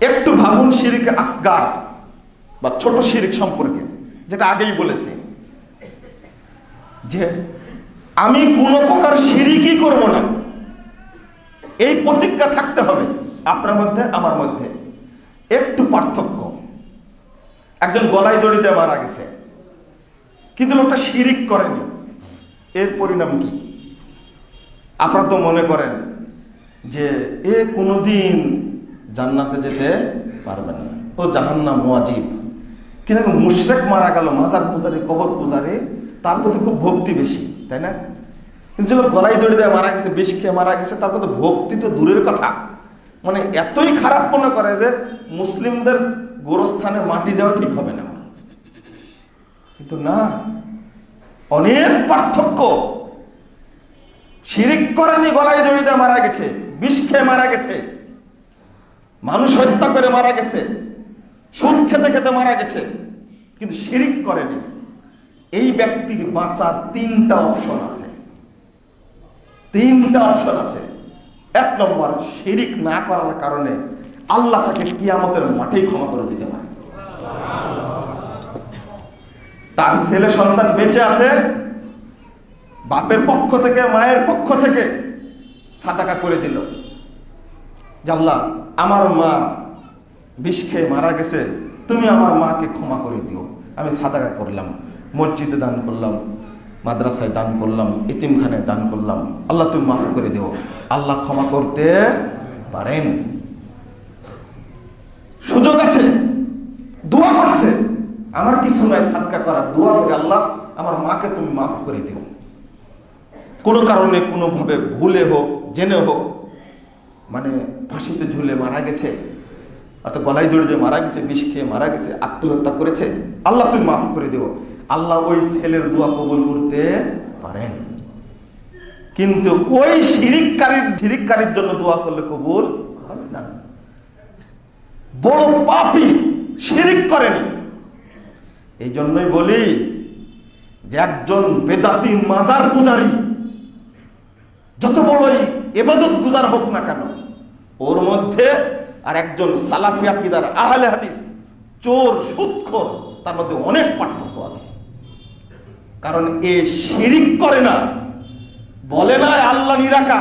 একটু ভাবুন শিরিক আসগার বা ছোট শিরিক সম্পর্কে, যেটা আগেই বলেছি। যে আমি কোন প্রকার শিরিকই করব না। এই প্রতিজ্ঞা থাকতে হবে আপনার মধ্যে, আমার মধ্যে। একটু পার্থক্য। একজন গলায় দড়িতে মারা গেছে। কিন্তু লোকটা শিরিক করেনি। এর পরিণাম কি? আপনারা তো মনে করেন যে এ কোনোদিন জান্নাতে যেতে পারবে না। ও জাহান্নাম ওয়াজিব কিন্তু মুশরেক মারা গেল, মাজার পূজারি, কবর পূজারি, তার প্রতি খুব ভক্তি বেশি, তাই না? কিন্তু গলায় দড়ি দেয় মারা গেছে, বিষ খেয়ে মারা গেছে, তার প্রতি ভক্তি তো দূরের কথা। মানে এতই খারাপ মনে করে যে মুসলিমদের গোরস্থানে মাটি দেওয়া ঠিক হবে না। কিন্তু না, অনেক পার্থক্য। শিরিক করেনি, গলায় জড়িতে মারা গেছে, বিষ খেয়ে মারা গেছে। মানুষ হত্যা করে মারা গেছে, সুদ খেতে খেতে মারা গেছে, কিন্তু শিরিক করেনি। এই ব্যক্তির বাঁচার তিনটা অপশন আছে। তিনটা অপশন আছে। এক নম্বর, শিরিক না করার কারণে আল্লাহ তাকে কিয়ামতের মাঠেই ক্ষমা করে দিতে পারে। তার ছেলে সন্তান বেঁচে আছে, বাপের পক্ষ থেকে, মায়ের পক্ষ থেকে সাদাকা করে দিল। জাল্লা আমার মা বিষ খেয়ে মারা গেছে, তুমি আমার মাকে ক্ষমা করে দিও। আমি সাদাকা করলাম, মসজিদে দান করলাম, মাদ্রাসায় দান করলাম ইতিমখানায় দান করলাম। আল্লাহ তুমি মাফ করে দিও। আল্লাহ ক্ষমা করতে পারেন। সুযোগ আছে, দোয়া করছে। আমার কিছু নয় সাদকা করার দোয়া করে আল্লাহ, আমার মাকে তুমি মাফ করে দিও। কোনো কারণে কোনোভাবে ভুলে হোক, জেনে হোক মানে ফাঁসিতে ঝুলে মারা গেছে, অর্থাৎ গলায় দড়ি দিয়ে মারা গেছে, বিষ খেয়ে মারা গেছে, আত্মহত্যা করেছে, আল্লাহ তুমি মাফ করে দিও। আল্লাহ ওই ছেলের দোয়া কবুল করতে পারেন। কিন্তু ওই শিরিককারীর শিরিককারীর জন্য দোয়া করলে কবুল হবে না। বড় পাপি শিরিক করেনি। এই জন্যই বলি যে একজন বেদাতি মাজার পূজারী যত বড়ই এবাদত গুজার হোক না কেন, ওর মধ্যে আর একজন সালাফি আকিদার আহলে হাদিস, চোর, সুৎখর, তার মধ্যে অনেক পার্থক্য আছে। কারণ এ শিরিক করে না। বলে না আল্লাহ নিরাকা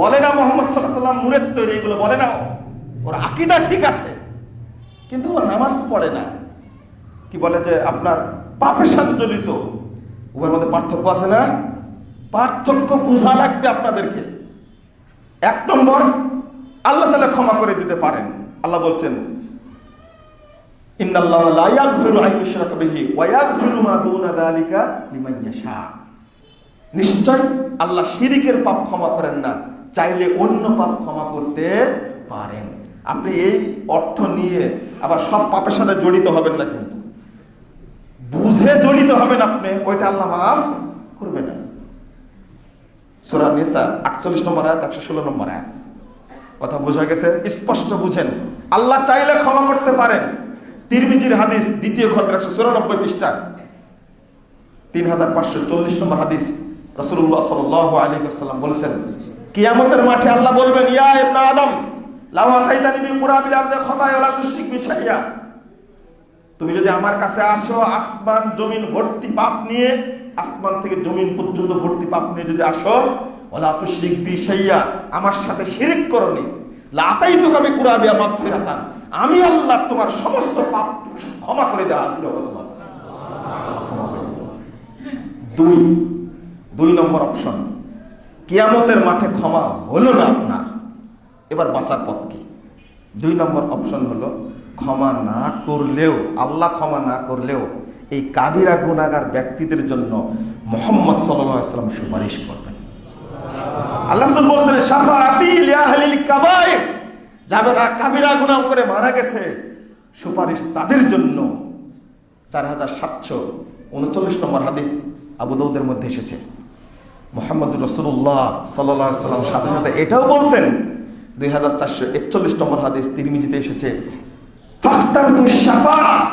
বলে না মোহাম্মদ সাল্লাহ সাল্লাম মুরের তৈরি, এগুলো বলে না ওর আকিদা ঠিক আছে, কিন্তু ও নামাজ পড়ে না। কি বলে যে আপনার পাপের সাথে জড়িত, উভয়ের মধ্যে পার্থক্য আছে না? পার্থক্য বোঝা লাগবে আপনাদেরকে। এক নম্বর, আল্লাহ তালা ক্ষমা করে দিতে পারেন। আল্লাহ বলছেন নিশ্চয় আল্লাহ শিরিকের পাপ ক্ষমা করেন না, চাইলে অন্য পাপ ক্ষমা করতে পারেন। আপনি এই অর্থ নিয়ে আবার সব পাপের সাথে জড়িত হবেন না কিন্তু। বুঝে জড়িত হবেন আপনি, ওইটা আল্লাহ মাফ সুরা নিসা, আটচল্লিশ নম্বর আয়াত, একশো ষোলো নম্বর আয়াত। কথা বোঝা গেছে? স্পষ্ট বুঝেন। আল্লাহ চাইলে ক্ষমা করতে পারেন। তিরমিজির হাদিস, দ্বিতীয় খন্ড একশো চুরানব্বই পৃষ্ঠা। তিন হাজার পাঁচশো চল্লিশ নম্বর হাদিস রসুল্লাহ সাল আলী আসসালাম বলেছেন, কিয়ামতের মাঠে আল্লাহ বলবেন, ইয়া ইবনা আদম লাওয়া খাইতানি বি কুরাবিল আরদে খতায় ওয়ালা তুশরিক বি শাইয়া। তুমি যদি আমার কাছে আসো, আসমান, জমিন, ভর্তি পাপ নিয়ে, আসমান থেকে জমিন পর্যন্ত ভর্তি পাপ নিয়ে যদি আসো ওলা তুশরিক বি শাইয়া, আমার সাথে শিরিক করনি লাতাই তো আমি কুরাবি আমার ফেরাতান আমি আল্লাহ তোমার সমস্ত পাপ ক্ষমা করে দেওয়া দেব। দুই দুই নম্বর অপশন। কিয়ামতের মাঠে ক্ষমা হলো না আপনার। এবার বাঁচার পথ কি? দুই নম্বর অপশন হলো ক্ষমা না করলেও, আল্লাহ ক্ষমা না করলেও এই কাবিরা গুণাগার ব্যক্তিদের জন্য মোহাম্মদ সাল্লাম সুপারিশ করবেন। আল্লাহ বলছেন কাবায়ের যারা কাবিরা গুনাহ করে মারা গেছে, সুপারিশ তাদের জন্য। চার হাজার সাতশো উনচল্লিশ নম্বর হাদিস আবু দৌদের মধ্যে এসেছে। মোহাম্মদ রসুল্লাহ সাল্লাহ সাল্লাম সাথে সাথে এটাও বলছেন, দুই হাজার চারশো একচল্লিশ নম্বর হাদিস তিরমিজিতে এসেছে শাফা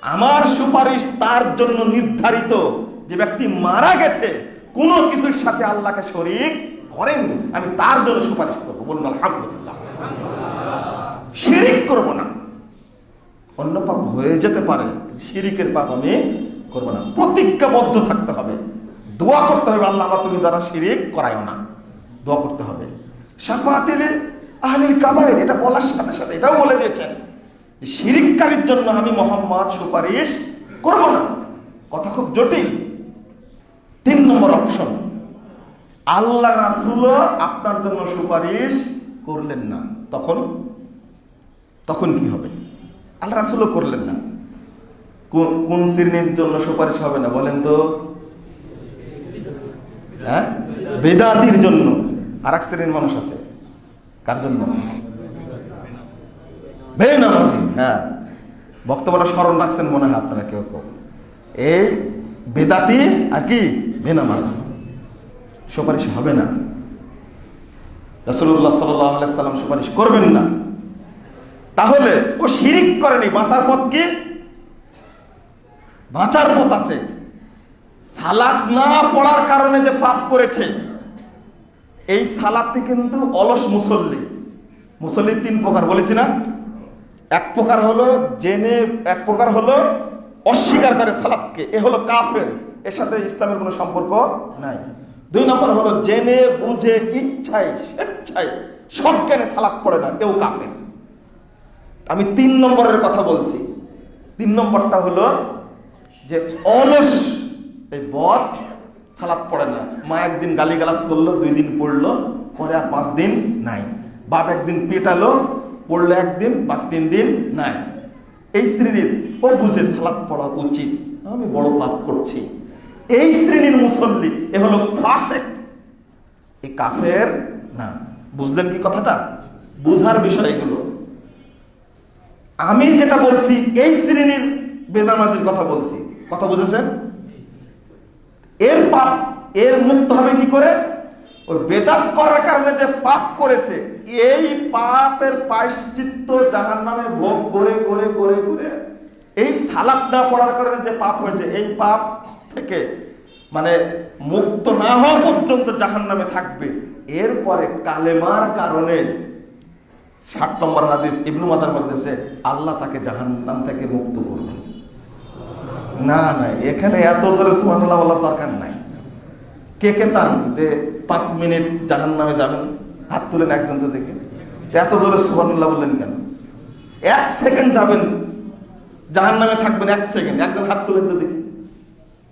আমার সুপারিশ তার জন্য নির্ধারিত যে ব্যক্তি মারা গেছে, কোনো কিছুর সাথে আল্লাহকে শরীক করেন, আমি তার জন্য সুপারিশ করব। বলুন, আলহামদুলিল্লাহ। শিরিক করব না। অন্য পাপ হয়ে যেতে পারে শিরিকের পাপ আমি করব না। প্রতিজ্ঞাবদ্ধ থাকতে হবে। দোয়া করতে হবে, আল্লাহ তুমি দ্বারা শিরিক করায়ও না। দোয়া করতে হবে। সাফাতিলে আহলিল কাবায়ের, এটা বলার সাথে সাথে এটাও বলে দিয়েছেন শিরিককারীর জন্য আমি মোহাম্মদ সুপারিশ করব না। কথা খুব জটিল। তিন নম্বর অপশন আল্লাহ রাসুলও আপনার জন্য সুপারিশ করলেন না। তখন? তখন কি হবে? আল্লাহ রাসুলও করলেন না। কোন কোন শ্রেণির জন্য সুপারিশ হবে না, বলেন তো? হ্যাঁ? বেদাতির জন্য। আর এক শ্রেণির মানুষ আছে। কার জন্য? হ্যাঁ। বক্তব্যটা স্মরণ রাখছেন মনে হয় আপনারা কেউ কেউ। এই বেদাতি আর কি? বেনামাজি। সুপারিশ হবে না। রসুল্লাহ সাল্লাম সুপারিশ করবেন না। তাহলে ও শিরিক করেনি, বাঁচার পথ কি? বাঁচার পথ আছে। সালাদ না পড়ার কারণে যে পাপ করেছে এই সালাদটি কিন্তু অলস মুসল্লি। মুসল্লির তিন প্রকার, বলেছি না? এক প্রকার হলো জেনে, এক প্রকার হলো অস্বীকার করে সালাদকে। এ হলো কাফের। এর সাথে ইসলামের কোনো সম্পর্ক নাই। দুই নম্বর হলো জেনে, বুঝে, ইচ্ছায়, স্বেচ্ছায় সব জ্ঞানে সালাদ পড়ে না, কেউ কাফের। আমি তিন নম্বরের কথা বলছি। তিন নম্বরটা হলো যে অলস এই বদ সালাদ পড়ে না। মা একদিন গালিগালাজ করল, দুই দিন পড়ল, পরে আর পাঁচ দিন নাই। বাপ একদিন পেটালো, পড়ল একদিন বাকি তিন দিন নাই। এই শ্রেণির ও বুঝে সালাদ পড়া উচিত। আমি বড় পাপ করছি। এই শ্রেণির মুসল্লি, এ হলো ফাসেক। এ কাফের না। বুঝলেন কি কথাটা? বুঝার বিষয় এগুলো। আমি যেটা বলছি, এই শ্রেণির বেদামাজির কথা বলছি। কথা বুঝেছেন? এর পাপ, এর মুক্ত হবে কি করে? ওই বেদাত করার কারণে যে পাপ করেছে, এই পাপের পায়শ্চিত্ত জাহান নামে ভোগ করে করে করে করে, এই সালাদ না পড়ার কারণে যে পাপ হয়েছে, এই পাপ থেকে মানে মুক্ত না হওয়া পর্যন্ত জাহান নামে থাকবে। এরপরে কালেমার কারণে ষাট নম্বর হাদিস ইবনু মাতার মধ্যে আল্লাহ তাকে জাহান্নাম থেকে মুক্ত করবেন। না না, এখানে এত জোরে সুবহানাল্লাহ বলার দরকার নাই। কে কে চান যে পাঁচ মিনিট জাহান নামে যাবেন, হাত তুলেন একজন তো দেখে? এত জোরে সুবহানাল্লাহ বললেন কেন? এক সেকেন্ড যাবেন জাহান নামে থাকবেন এক সেকেন্ড, একজন হাত তুলেন তো দেখি।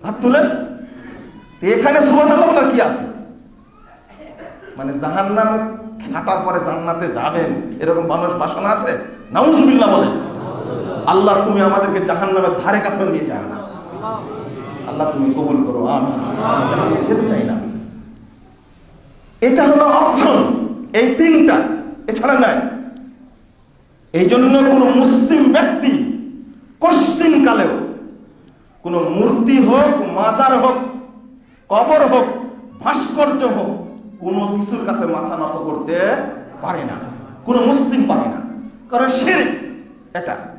হাত তুলেন? এখানে সুবহানাল্লাহ বলার কি আছে? মানে জাহান নামে হাঁটার পরে জান্নাতে যাবেন, এরকম মানুষ বাসনা আছে? নাউজুবিল্লাহ বলেন। আল্লাহ তুমি আমাদেরকে জাহান নামের ধারে কাছে নিয়ে যাও না। আল্লাহ তুমি কবুল করো আমি চাই না। এটা হলো অপশন এই তিনটা। এছাড়া নাই। এই জন্য কোনো মুসলিম ব্যক্তি কশ্চিন কালেও, কোনো মূর্তি হোক, মাজার হোক, কবর হোক, ভাস্কর্য হোক, কোনো কিছুর কাছে মাথা নত করতে পারে না। কোনো মুসলিম পারে না। কারণ সে এটা।